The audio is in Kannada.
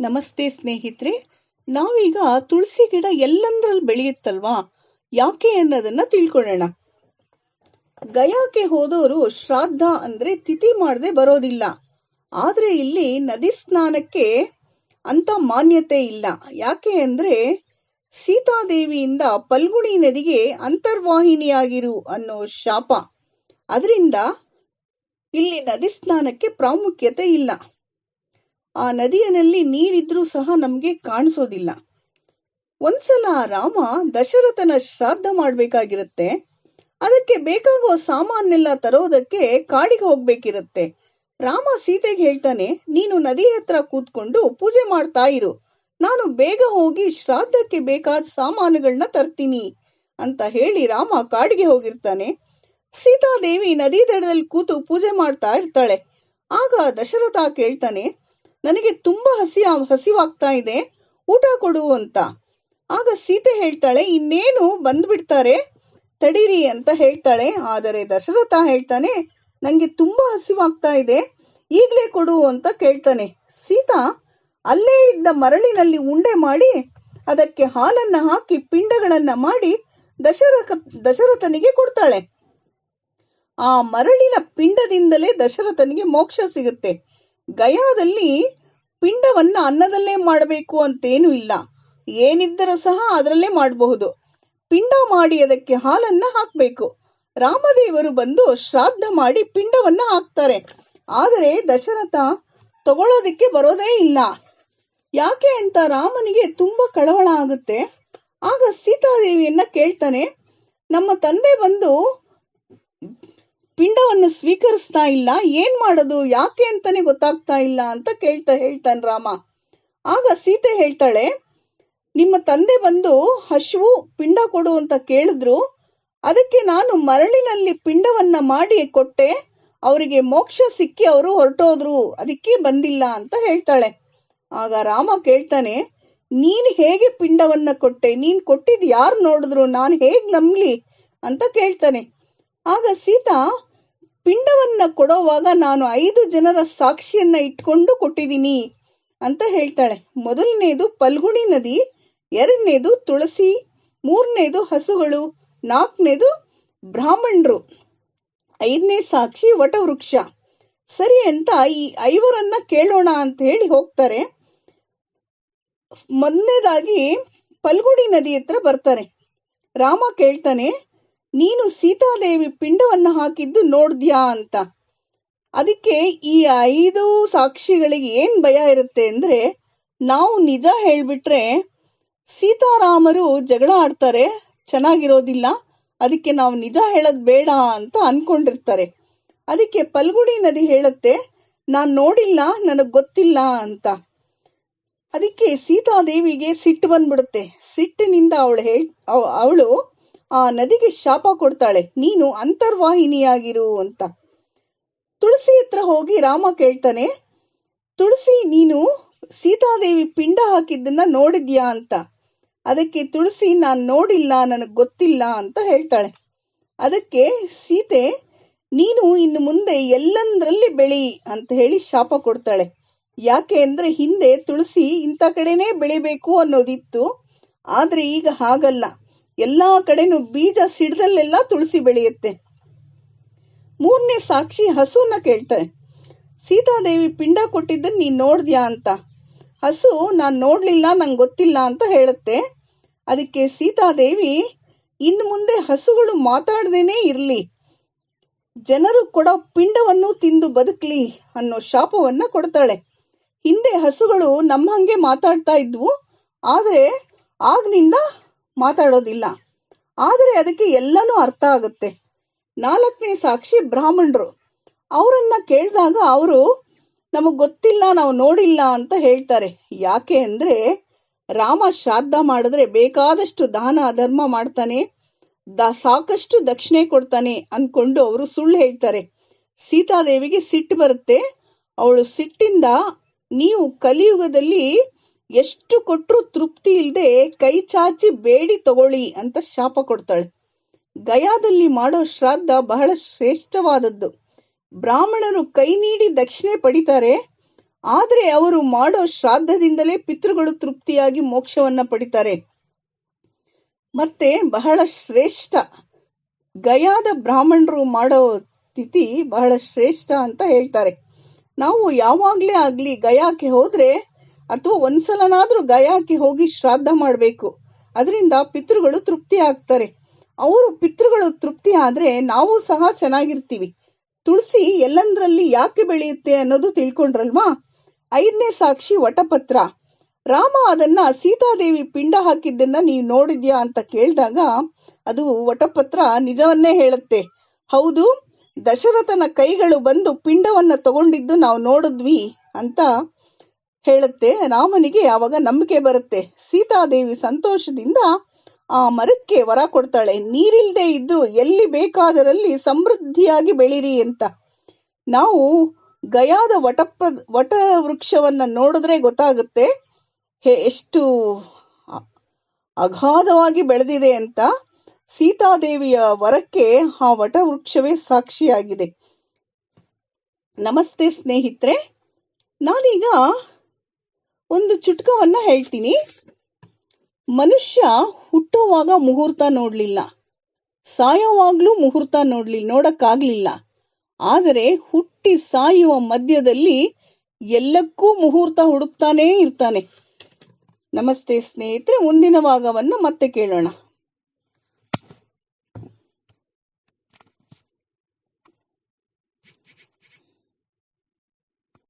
ನಮಸ್ತೆ ಸ್ನೇಹಿತರೆ, ನಾವೀಗ ತುಳಸಿ ಗಿಡ ಎಲ್ಲಂದ್ರಲ್ಲಿ ಬೆಳೆಯುತ್ತಲ್ವಾ? ಯಾಕೆ ಅನ್ನೋದನ್ನ ತಿಳ್ಕೊಳ್ಳೋಣ. ಗಯಾಕ್ಕೆ ಹೋದವರು ಶ್ರಾದ್ದ ಅಂದ್ರೆ ತಿಥಿ ಮಾಡದೆ ಬರೋದಿಲ್ಲ. ಆದ್ರೆ ಇಲ್ಲಿ ನದಿ ಸ್ನಾನಕ್ಕೆ ಅಂತ ಮಾನ್ಯತೆ ಇಲ್ಲ. ಯಾಕೆ ಅಂದ್ರೆ ಸೀತಾದೇವಿಯಿಂದ ಪಲ್ಗುಣಿ ನದಿಗೆ ಅಂತರ್ವಾಹಿನಿಯಾಗಿರು ಅನ್ನೋ ಶಾಪ. ಅದರಿಂದ ಇಲ್ಲಿ ನದಿ ಸ್ನಾನಕ್ಕೆ ಪ್ರಾಮುಖ್ಯತೆ ಇಲ್ಲ. ಆ ನದಿಯನಲ್ಲಿ ನೀರಿದ್ರೂ ಸಹ ನಮ್ಗೆ ಕಾಣಿಸೋದಿಲ್ಲ. ಒಂದ್ಸಲ ರಾಮ ದಶರಥನ ಶ್ರಾದ್ದ ಮಾಡ್ಬೇಕಾಗಿರುತ್ತೆ. ಅದಕ್ಕೆ ಬೇಕಾಗುವ ಸಾಮಾನೆಲ್ಲ ತರೋದಕ್ಕೆ ಕಾಡಿಗೆ ಹೋಗ್ಬೇಕಿರುತ್ತೆ. ರಾಮ ಸೀತೆಗೆ ಹೇಳ್ತಾನೆ, ನೀನು ನದಿ ಹತ್ರ ಕೂತ್ಕೊಂಡು ಪೂಜೆ ಮಾಡ್ತಾ ಇರು. ನಾನು ಬೇಗ ಹೋಗಿ ಶ್ರಾದ್ದಕ್ಕೆ ಬೇಕಾದ ಸಾಮಾನುಗಳನ್ನ ತರ್ತೀನಿ ಅಂತ ಹೇಳಿ ರಾಮ ಕಾಡಿಗೆ ಹೋಗಿರ್ತಾನೆ. ಸೀತಾದೇವಿ ನದಿ ದಡದಲ್ಲಿ ಕೂತು ಪೂಜೆ ಮಾಡ್ತಾ ಇರ್ತಾಳೆ. ಆಗ ದಶರಥ ಕೇಳ್ತಾನೆ ನನಗೆ ತುಂಬಾ ಹಸಿ ಹಸಿವಾಗ್ತಾ ಇದೆ. ಊಟ ಕೊಡು ಅಂತ. ಆಗ ಸೀತೆ ಹೇಳ್ತಾಳೆ, ಇನ್ನೇನು ಬಂದ್ಬಿಡ್ತಾರೆ? ತಡೀರಿ ಅಂತ ಹೇಳ್ತಾಳೆ. ಆದರೆ ದಶರಥ ಹೇಳ್ತಾನೆ, ನಂಗೆ ತುಂಬಾ ಹಸಿವಾಗ್ತಾ ಇದೆ. ಈಗಲೇ ಕೊಡು ಅಂತ ಕೇಳ್ತಾನೆ. ಸೀತಾ ಅಲ್ಲೇ ಇದ್ದ ಮರಳಿನಲ್ಲಿ ಉಂಡೆ ಮಾಡಿ, ಅದಕ್ಕೆ ಹಾಲನ್ನ ಹಾಕಿ ಪಿಂಡಗಳನ್ನ ಮಾಡಿ ದಶರಥ, ದಶರಥನಿಗೆ ಕೊಡ್ತಾಳೆ. ಆ ಮರಳಿನ ಪಿಂಡದಿಂದಲೇ ದಶರಥನಿಗೆ ಮೋಕ್ಷ ಸಿಗುತ್ತೆ. ಗಯಾದಲ್ಲಿ ಪಿಂಡವನ್ನ ಅನ್ನದಲ್ಲೇ ಮಾಡಬೇಕು ಅಂತೇನೂ ಇಲ್ಲ. ಏನಿದ್ದರೂ ಸಹ ಅದರಲ್ಲೇ ಮಾಡಬಹುದು. ಪಿಂಡ ಮಾಡಿ ಅದಕ್ಕೆ ಹಾಲನ್ನ ಹಾಕ್ಬೇಕು. ರಾಮದೇವರು ಬಂದು ಶ್ರಾದ್ದ ಮಾಡಿ ಪಿಂಡವನ್ನ ಹಾಕ್ತಾರೆ. ಆದರೆ ದಶರಥ ತಗೊಳ್ಳೋದಿಕ್ಕೆ ಬರೋದೇ ಇಲ್ಲ. ಯಾಕೆ ಅಂತ ರಾಮನಿಗೆ ತುಂಬಾ ಕಳವಳ ಆಗುತ್ತೆ. ಆಗ ಸೀತಾದೇವಿಯನ್ನ ಕೇಳ್ತಾನೆ, ನಮ್ಮ ತಂದೆ ಬಂದು ಪಿಂಡವನ್ನು ಸ್ವೀಕರಿಸ್ತಾ ಇಲ್ಲ, ಏನ್ ಮಾಡೋದು, ಯಾಕೆ ಅಂತಾನೆ ಗೊತ್ತಾಗ್ತಾ ಇಲ್ಲ ಅಂತ ಕೇಳ್ತಾ ಹೇಳ್ತಾನೆ ರಾಮ. ಆಗ ಸೀತೆ ಹೇಳ್ತಾಳೆ, ನಿಮ್ಮ ತಂದೆ ಬಂದು ಹಶುವು ಪಿಂಡ ಕೊಡು ಅಂತ ಕೇಳಿದ್ರು. ಅದಕ್ಕೆ ನಾನು ಮರಳಿನಲ್ಲಿ ಪಿಂಡವನ್ನ ಮಾಡಿ ಕೊಟ್ಟೆ, ಅವರಿಗೆ ಮೋಕ್ಷ ಸಿಕ್ಕಿ ಅವರು ಹೊರಟೋದ್ರು, ಅದಕ್ಕೆ ಬಂದಿಲ್ಲ ಅಂತ ಹೇಳ್ತಾಳೆ. ಆಗ ರಾಮ ಕೇಳ್ತಾನೆ, ನೀನ್ ಹೇಗೆ ಪಿಂಡವನ್ನ ಕೊಟ್ಟೆ, ನೀನ್ ಕೊಟ್ಟಿದ್ ಯಾರು ನೋಡಿದ್ರು, ನಾನು ಹೇಗ್ ನಂಬ್ಲಿ ಅಂತ ಕೇಳ್ತಾನೆ. ಆಗ ಸೀತಾ ಪಿಂಡವನ್ನ ಕೊಡೋವಾಗ ನಾನು ಐದು ಜನರ ಸಾಕ್ಷಿಯನ್ನ ಇಟ್ಕೊಂಡು ಕೊಟ್ಟಿದ್ದೀನಿ ಅಂತ ಹೇಳ್ತಾಳೆ. ಮೊದಲನೇದು ಪಲ್ಗುಣಿ ನದಿ, ಎರಡನೇದು ತುಳಸಿ, ಮೂರನೇದು ಹಸುಗಳು, ನಾಲ್ಕನೇದು ಬ್ರಾಹ್ಮಣರು. ಐದನೇ ಸಾಕ್ಷಿ ವಟವೃಕ್ಷ. ಸರಿ ಅಂತ ಈ ಐವರನ್ನ ಕೇಳೋಣ ಅಂತ ಹೇಳಿ ಹೋಗ್ತಾರೆ. ಮೊದಲನೇದಾಗಿ ಪಲ್ಗುಣಿ ನದಿ ಹತ್ರ ಬರ್ತಾರೆ. ರಾಮ ಕೇಳ್ತಾನೆ ನೀನು ಸೀತಾದೇವಿ ಪಿಂಡವನ್ನ ಹಾಕಿದ್ದು ನೋಡ್ದ್ಯಾ ಅಂತ. ಅದಕ್ಕೆ ಈ ಐದು ಸಾಕ್ಷಿಗಳಿಗೆ ಏನ್ ಭಯ ಇರುತ್ತೆ ಅಂದ್ರೆ, ನಾವು ನಿಜ ಹೇಳ್ಬಿಟ್ರೆ ಸೀತಾರಾಮರು ಜಗಳ ಆಡ್ತಾರೆ, ಚೆನ್ನಾಗಿರೋದಿಲ್ಲ, ಅದಕ್ಕೆ ನಾವು ನಿಜ ಹೇಳೋದ್ ಬೇಡ ಅಂತ ಅನ್ಕೊಂಡಿರ್ತಾರೆ. ಅದಕ್ಕೆ ಪಲ್ಗುಡಿ ನದಿ ಹೇಳುತ್ತೆ, ನಾನ್ ನೋಡಿಲ್ಲ, ನನಗ್ ಗೊತ್ತಿಲ್ಲ ಅಂತ. ಅದಕ್ಕೆ ಸೀತಾದೇವಿಗೆ ಸಿಟ್ಟು ಬಂದ್ಬಿಡುತ್ತೆ. ಸಿಟ್ಟಿನಿಂದ ಅವಳು ಹೇಳ್ ಅವಳು ಆ ನದಿಗೆ ಶಾಪ ಕೊಡ್ತಾಳೆ. ನೀನು ಅಂತರ್ವಾಹಿನಿಯಾಗಿರು ಅಂತ. ತುಳಸಿ ಹತ್ರ ಹೋಗಿ ರಾಮ ಕೇಳ್ತಾನೆ, ತುಳಸಿ, ನೀನು ಸೀತಾದೇವಿ ಪಿಂಡ ಹಾಕಿದ್ದನ್ನ ನೋಡಿದ್ಯಾ ಅಂತ. ಅದಕ್ಕೆ ತುಳಸಿ ನಾನ್ ನೋಡಿಲ್ಲ, ನನಗೆ ಗೊತ್ತಿಲ್ಲ ಅಂತ ಹೇಳ್ತಾಳೆ. ಅದಕ್ಕೆ ಸೀತೆ, ನೀನು ಇನ್ನು ಮುಂದೆ ಎಲ್ಲಂದ್ರಲ್ಲಿ ಬೆಳಿ ಅಂತ ಹೇಳಿ ಶಾಪ ಕೊಡ್ತಾಳೆ. ಯಾಕೆ ಅಂದ್ರೆ ಹಿಂದೆ ತುಳಸಿ ಇಂಥ ಕಡೆನೇ ಬೆಳಿಬೇಕು ಅನ್ನೋದಿತ್ತು. ಆದ್ರೆ ಈಗ ಹಾಗಲ್ಲ. ಎಲ್ಲಾ ಕಡೆನೂ ಬೀಜ ಸಿಡ್ದಲ್ಲೆಲ್ಲ ತುಳಸಿ ಬೆಳೆಯುತ್ತೆ. ಮೂರನೇ ಸಾಕ್ಷಿ ಹಸುನ ಕೇಳ್ತಾರೆ. ಸೀತಾದೇವಿ ಪಿಂಡ ಕೊಟ್ಟಿದ್ದನ್ನ ನೀನ್ ನೋಡ್ದ್ಯಾ ಅಂತ. ಹಸು, ನಾನ್ ನೋಡ್ಲಿಲ್ಲ, ನಂಗೆ ಗೊತ್ತಿಲ್ಲ ಅಂತ ಹೇಳುತ್ತೆ. ಅದಕ್ಕೆ ಸೀತಾದೇವಿ, ಇನ್ನು ಮುಂದೆ ಹಸುಗಳು ಮಾತಾಡದೇನೆ ಇರ್ಲಿ. ಜನರು ಕೊಡೋ ಪಿಂಡವನ್ನು ತಿಂದು ಬದುಕ್ಲಿ ಅನ್ನೋ ಶಾಪವನ್ನ ಕೊಡ್ತಾಳೆ. ಹಿಂದೆ ಹಸುಗಳು ನಮ್ಮ ಹಂಗೆ ಮಾತಾಡ್ತಾ ಇದ್ವು. ಆದ್ರೆ ಆಗ್ನಿಂದ ಮಾತಾಡೋದಿಲ್ಲ. ಆದರೆ ಅದಕ್ಕೆ ಎಲ್ಲನೂ ಅರ್ಥ ಆಗುತ್ತೆ. ನಾಲ್ಕನೇ ಸಾಕ್ಷಿ ಬ್ರಾಹ್ಮಣರು. ಅವರನ್ನ ಕೇಳಿದಾಗ ಅವರು, ನಮಗ್ ಗೊತ್ತಿಲ್ಲ, ನಾವು ನೋಡಿಲ್ಲ ಅಂತ ಹೇಳ್ತಾರೆ. ಯಾಕೆ ಅಂದ್ರೆ, ರಾಮ ಶ್ರಾದ್ದ ಮಾಡಿದ್ರೆ ಬೇಕಾದಷ್ಟು ದಾನ, ಧರ್ಮ ಮಾಡ್ತಾನೆ. ದ, ಸಾಕಷ್ಟು ದಕ್ಷಿಣೆ ಕೊಡ್ತಾನೆ ಅನ್ಕೊಂಡು ಅವರು ಸುಳ್ಳು ಹೇಳ್ತಾರೆ. ಸೀತಾದೇವಿಗೆ ಸಿಟ್ಟು ಬರುತ್ತೆ. ಅವಳು ಸಿಟ್ಟಿಂದ, ನೀವು ಕಲಿಯುಗದಲ್ಲಿ ಎಷ್ಟು ಕೊಟ್ಟರು ತೃಪ್ತಿ ಇಲ್ಲದೆ ಕೈ ಚಾಚಿ ಬೇಡಿ ತಗೊಳ್ಳಿ ಅಂತ ಶಾಪ ಕೊಡ್ತಾಳೆ. ಗಯಾದಲ್ಲಿ ಮಾಡೋ ಶ್ರಾದ್ದ ಬಹಳ ಶ್ರೇಷ್ಠವಾದದ್ದು. ಬ್ರಾಹ್ಮಣರು ಕೈ ನೀಡಿ ದಕ್ಷಿಣೆ ಪಡಿತಾರೆ. ಆದರೆ ಅವರು ಮಾಡೋ ಶ್ರಾದ್ದದಿಂದಲೇ ಪಿತೃಗಳು ತೃಪ್ತಿಯಾಗಿ ಮೋಕ್ಷವನ್ನ ಪಡಿತಾರೆ. ಮತ್ತೆ ಬಹಳ ಶ್ರೇಷ್ಠ. ಗಯಾದ ಬ್ರಾಹ್ಮಣರು ಮಾಡೋ ತಿಥಿ ಬಹಳ ಶ್ರೇಷ್ಠ ಅಂತ ಹೇಳ್ತಾರೆ. ನಾವು ಯಾವಾಗ್ಲೇ ಆಗ್ಲಿ ಗಯಾಕ್ಕೆ ಹೋದ್ರೆ ಅಥವಾ ಒಂದ್ಸಲನಾದ್ರೂ ಗಯಾಕ್ಕೆ ಹೋಗಿ ಶ್ರಾದ್ದ ಮಾಡಬೇಕು. ಅದರಿಂದ ಪಿತೃಗಳು ತೃಪ್ತಿ ಆಗ್ತಾರೆ. ಅವರು ಪಿತೃಗಳು ತೃಪ್ತಿ ಆದ್ರೆ ನಾವು ಸಹ ಚೆನ್ನಾಗಿರ್ತೀವಿ. ತುಳಸಿ ಎಲ್ಲಂದ್ರಲ್ಲಿ ಯಾಕೆ ಬೆಳೆಯುತ್ತೆ ಅನ್ನೋದು ತಿಳ್ಕೊಂಡ್ರಲ್ವಾ? ಐದನೇ ಸಾಕ್ಷಿ ವಟಪತ್ರ. ರಾಮ ಅದನ್ನ ಸೀತಾದೇವಿ ಪಿಂಡ ಹಾಕಿದ್ದನ್ನ ನೀವು ನೋಡಿದ್ಯಾ ಅಂತ ಕೇಳಿದಾಗ ಅದು ವಟಪತ್ರ ನಿಜವನ್ನೇ ಹೇಳುತ್ತೆ. ಹೌದು, ದಶರಥನ ಕೈಗಳು ಬಂದು ಪಿಂಡವನ್ನ ತಗೊಂಡಿದ್ದು ನಾವು ನೋಡಿದ್ವಿ ಅಂತ ಹೇಳುತ್ತೆ, ರಾಮನಿಗೆ ಆವಾಗ ನಂಬಿಕೆ ಬರುತ್ತೆ. ಸೀತಾದೇವಿ ಸಂತೋಷದಿಂದ ಆ ಮರಕ್ಕೆ ವರ ಕೊಡ್ತಾಳೆ. ನೀರಿಲ್ಲದೆ ಇದ್ರು ಎಲ್ಲಿ ಬೇಕಾದರಲ್ಲಿ ಸಮೃದ್ಧಿಯಾಗಿ ಬೆಳಿರಿ ಅಂತ. ನಾವು ಗಯಾದ ವಟಪ್ರ ವಟ ವೃಕ್ಷವನ್ನ ನೋಡಿದ್ರೆ ಗೊತ್ತಾಗುತ್ತೆ, ಹೇ- ಎಷ್ಟು ಅಗಾಧವಾಗಿ ಬೆಳೆದಿದೆ ಅಂತ. ಸೀತಾದೇವಿಯ ವರಕ್ಕೆ ಆ ವಟ ವೃಕ್ಷವೇ ಸಾಕ್ಷಿಯಾಗಿದೆ. ನಮಸ್ತೆ ಸ್ನೇಹಿತರೆ, ನಾನೀಗ ಒಂದು ಚುಟ್ಕವನ್ನ ಹೇಳ್ತೀನಿ. ಮನುಷ್ಯ ಹುಟ್ಟುವಾಗ ಮುಹೂರ್ತ ನೋಡ್ಲಿಲ್ಲ. ಸಾಯೋವಾಗ್ಲೂ ಮುಹೂರ್ತ ನೋಡ್ಲಿಲ್ಲ ನೋಡಕ್ಕಾಗ್ಲಿಲ್ಲ. ಆದರೆ ಹುಟ್ಟಿ ಸಾಯುವ ಮಧ್ಯದಲ್ಲಿ ಎಲ್ಲಕ್ಕೂ ಮುಹೂರ್ತ ಹುಡುಕ್ತಾನೇ ಇರ್ತಾನೆ. ನಮಸ್ತೆ ಸ್ನೇಹಿತರೆ, ಮುಂದಿನ ಭಾಗವನ್ನ ಮತ್ತೆ ಕೇಳೋಣ.